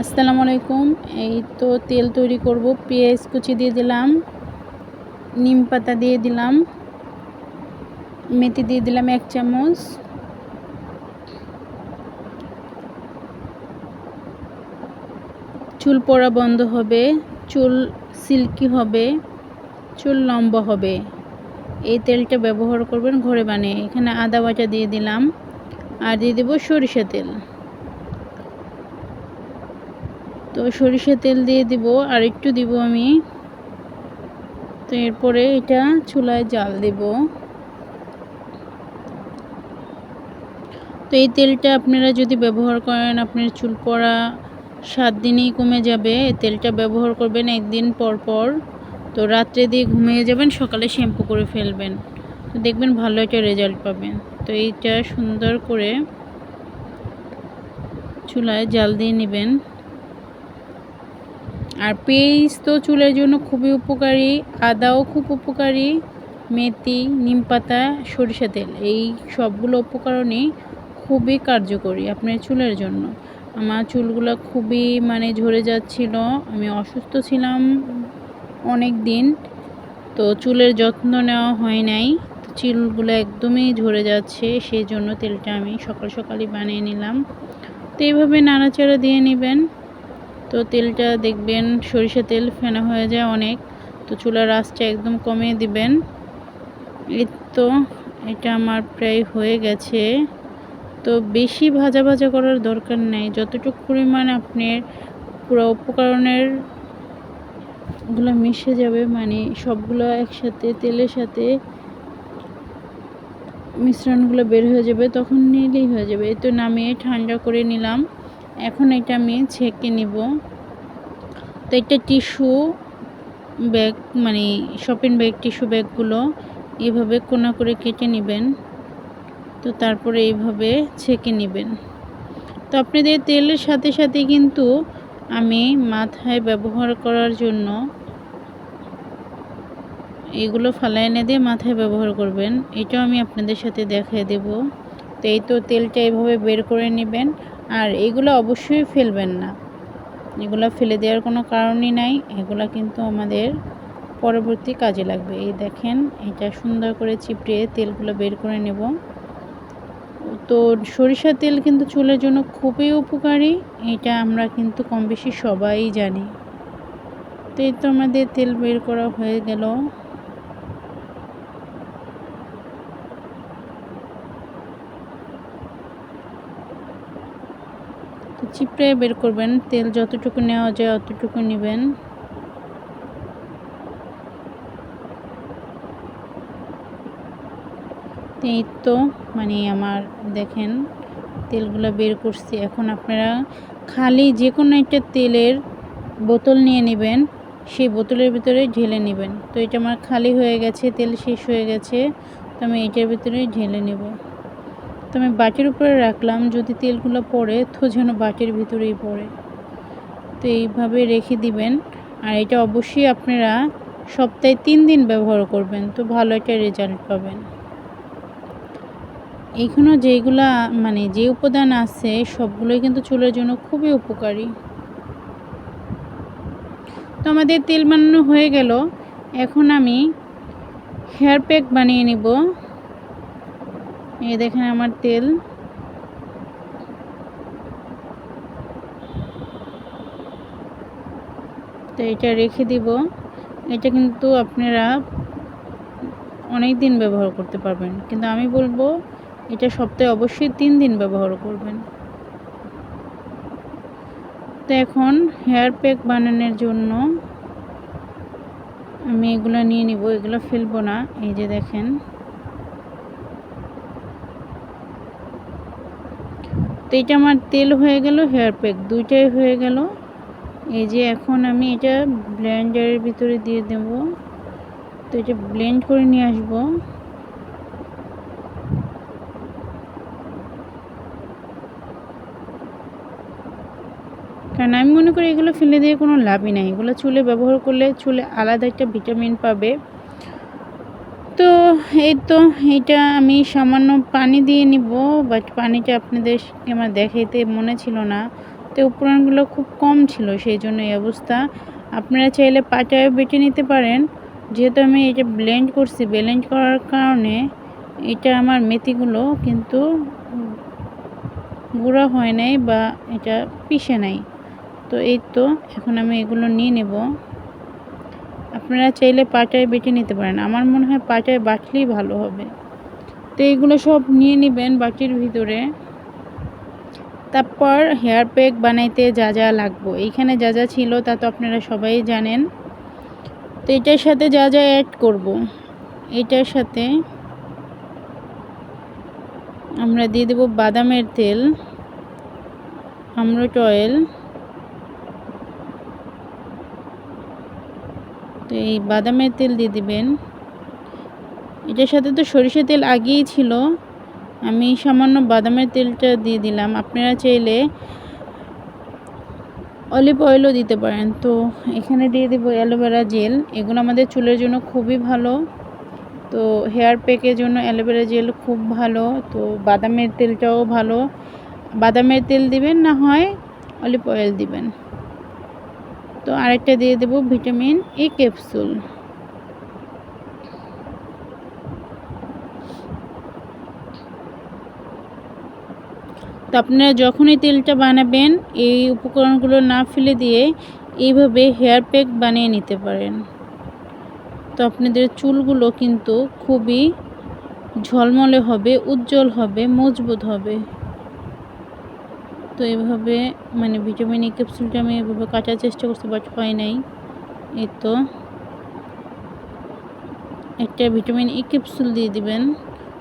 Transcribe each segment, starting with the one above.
আসসালামু আলাইকুম। এই তো তেল তৈরি করব, পেঁয়াজ কুচি দিয়ে দিলাম, নিম পাতা দিয়ে দিলাম, মেথি দিয়ে দিলাম এক চামচ। চুল পড়া বন্ধ হবে, চুল সিল্কি হবে, চুল লম্বা হবে। এই তেলটা ব্যবহার করবেন ঘরে বানিয়ে। এখানে আদা বাটা দিয়ে দিলাম, আর দিয়ে দেবো সরিষা তেল। তো সরিষা তেল দিয়ে দিব আর একটু দিব আমি। তো এরপরে এটা চুলায় জাল দেব। তো এই তেলটা আপনারা যদি ব্যবহার করেন, আপনার চুল পড়া সাত দিনেই কমে যাবে। তেলটা ব্যবহার করবেন একদিন পর পর। তো রাত্রে দিয়ে ঘুমিয়ে যাবেন, সকালে শ্যাম্পু করে ফেলবেন। তো দেখবেন ভালো একটা রেজাল্ট পাবেন। তো এইটা সুন্দর করে চুলায় জাল দিয়ে নেবেন। আর পেঁয়াজ তো চুলের জন্য খুবই উপকারী, আদাও খুব উপকারী, মেথি, নিম পাতা, সরিষা তেল, এই সবগুলো উপকরণই খুবই কার্যকরী আপনার চুলের জন্য। আমার চুলগুলো খুবই মানে ঝরে যাচ্ছিল, আমি অসুস্থ ছিলাম অনেক দিন, তো চুলের যত্ন নেওয়া হয় নাই চুলগুলো একদমই ঝরে যাচ্ছে, সেই জন্য তেলটা আমি সকাল সকালই বানিয়ে নিলাম। তো এইভাবে নাড়াচাড়া দিয়ে নেবেন। তো তেলটা দেখবেন সরিষা তেল ফেনা হয়ে যায় অনেক। তো চুলার আঁচটা একদম কমিয়ে দিবেন। এই তো, এটা আমার প্রায় হয়ে গেছে। তো বেশি ভাজা ভাজা করার দরকার নেই। যতটুকু পরিমাণ আপনার পুরো উপকরণেরগুলো মিশে যাবে মানে সবগুলো একসাথে তেলের সাথে মিশ্রণগুলো বের হয়ে যাবে, তখন নিলেই হয়ে যাবে। তো নামিয়ে ঠান্ডা করে নিলাম। এখন এটা আমি ছেঁকে নিব। তো এটা টিস্যু ব্যাগ মানে শপিং ব্যাগ, টিস্যু ব্যাগগুলো এভাবে কোনা করে কেটে নেবেন। তো তারপরে এইভাবে ছেঁকে নেবেন। তো আপনাদের তেলের সাথে সাথে কিন্তু আমি মাথায় ব্যবহার করার জন্য এগুলো ফালাই এনে দিয়ে মাথায় ব্যবহার করবেন। এটাও আমি আপনাদের সাথে দেখিয়ে দেব। তো এই তো তেলটা এভাবে বের করে নেবেন। আর এগুলো অবশ্যই ফেলবেন না। এগুলো ফেলে দেওয়ার কোনো কারণই নাই। এগুলো কিন্তু আমাদের পরবর্তী কাজে লাগবে। এই দেখেন, এটা সুন্দর করে চিপড়ে তেলগুলো বের করে নেব। তো সরিষার তেল কিন্তু চুলের জন্য খুবই উপকারী। এটা আমরা কিন্তু কম বেশি সবাই জানি। তো এই তো আমাদের তেল বের করা হয়ে গেল তো চিপড়ে বের করবেন, তেল যতটুকু নেওয়া যায় অতটুকু নেবেন। এই তো মানে আমার দেখেন তেলগুলো বের করছি। এখন আপনারা খালি যে কোনো একটা তেলের বোতল নিয়ে নেবেন, সেই বোতলের ভিতরে ঢেলে নেবেন। তো এটা আমার খালি হয়ে গেছে, তেল শেষ হয়ে গেছে, তো আমি এটার ভিতরে ঢেলে নেব। তো আমি বাটির উপরে রাখলাম যদি তেলগুলো পড়ে তো যেন বাটির ভিতরেই পড়ে। তো এইভাবে রেখে দিবেন। আর এটা অবশ্যই আপনারা সপ্তাহে তিন দিন ব্যবহার করবেন, তো ভালো একটা রেজাল্ট পাবেন। এখানেও যেগুলা মানে যে উপাদান আছে সবগুলোই কিন্তু চুলের জন্য খুবই উপকারী। তো আমাদের তেল বানানো হয়ে গেল। এখন আমি হেয়ার প্যাক বানিয়ে নিব। এই দেখেন আমার তেল। তো এটা রেখে দিব। এটা কিন্তু আপনারা অনেক দিন ব্যবহার করতে পারবেন। কিন্তু আমি বলব, এটা সপ্তাহে অবশ্যই তিন দিন ব্যবহার করবেন। তো এখন হেয়ার প্যাক বানানোর জন্য আমি এগুলো নিয়ে নিব। এগুলো ফেলব না। এই যে দেখেন। তো এটা আমার তেল হয়ে গেল হেয়ার প্যাক দুইটাই হয়ে গেল। এই যে এখন আমি এটা ব্লেন্ডারের ভিতরে দিয়ে দেব। তো এটা ব্লেন্ড করে নিয়ে আসব। কারণ আমি মনে করি এগুলো ফেলে দিয়ে কোনো লাভই নাই। এগুলো চুলে ব্যবহার করলে চুলে আলাদা একটা ভিটামিন পাবে। তো এই তো এটা আমি সামান্য পানি দিয়ে নিব বাট পানিটা আপনাদের আমার দেখাইতে মনে ছিল না। তো উপকরণগুলো খুব কম ছিল, সেই জন্য এই অবস্থা। আপনারা চাইলে পাটায় বেটে নিতে পারেন। যেহেতু আমি এটা ব্লেন্ড করছি ব্লেন্ড করার কারণে এটা আমার মেথিগুলো কিন্তু গুঁড়া হয় নাই বা এটা পিষে নাই। তো এই তো, এখন আমি এগুলো নিয়ে নেব। আপনারা চাইলে পাটায় বেটে নিতে পারেন। আমার মনে হয় পাটায় বাটলেই ভালো হবে। তো এইগুলো সব নিয়ে নেবেন বাটির ভিতরে। তারপর হেয়ার প্যাক বানাইতে যা যা লাগবো। এইখানে যা যা ছিল তা তো আপনারা সবাই জানেন। তো এটার সাথে যা যা অ্যাড করব। এটার সাথে আমরা দিয়ে দেব বাদামের তেল, আমরট অয়েল তো এই বাদামের তেল দিয়ে দিবেন। এটার সাথে তো সরিষা তেল আগেই ছিল। আমি সামান্য বাদামের তেলটা দিয়ে দিলাম। আপনারা চাইলে অলিভ অয়েলও দিতে পারেন। তো এখানে দিয়ে দেবো অ্যালোভেরা জেল। এগুলো আমাদের চুলের জন্য খুবই ভালো। তো হেয়ার প্যাকের জন্য অ্যালোভেরা জেল খুব ভালো। তো বাদামের তেলটাও ভালো। বাদামের তেল দিবেন, না হয় অলিভ অয়েল দিবেন। তো আরেকটা দিয়ে দেব ভিটামিন এ ক্যাপসুল। তো আপনারা যখনই তেলটা বানাবেন, এই উপকরণগুলো না ফেলে দিয়ে এইভাবে হেয়ার প্যাক বানিয়ে নিতে পারেন। তো আপনাদের চুলগুলো কিন্তু খুবই ঝলমলে হবে, উজ্জ্বল হবে, মজবুত হবে। তো এভাবে মানে ভিটামিন ই ক্যাপসুলটা আমি এভাবে কাটার চেষ্টা করছি বাট পাই নাই। এই তো। একটা ভিটামিন ই ক্যাপসুল দিয়ে দিবেন।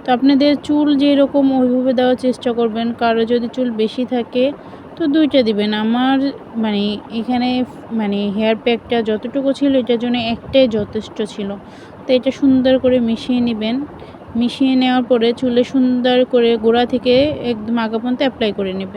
তো আপনাদের চুল যেরকম ওইভাবে দেওয়ার চেষ্টা করবেন, কারও যদি চুল বেশি থাকে, তো দুইটা দিবেন। আমার মানে এখানে মানে হেয়ার প্যাকটা যতটুকু ছিল, এটার জন্য একটাই যথেষ্ট ছিল। তো এটা সুন্দর করে মিশিয়ে নেবেন। মিশিয়ে নেওয়ার পরে চুলে সুন্দর করে গোড়া থেকে একদম আগা পর্যন্ত অ্যাপ্লাই করে নেবেন।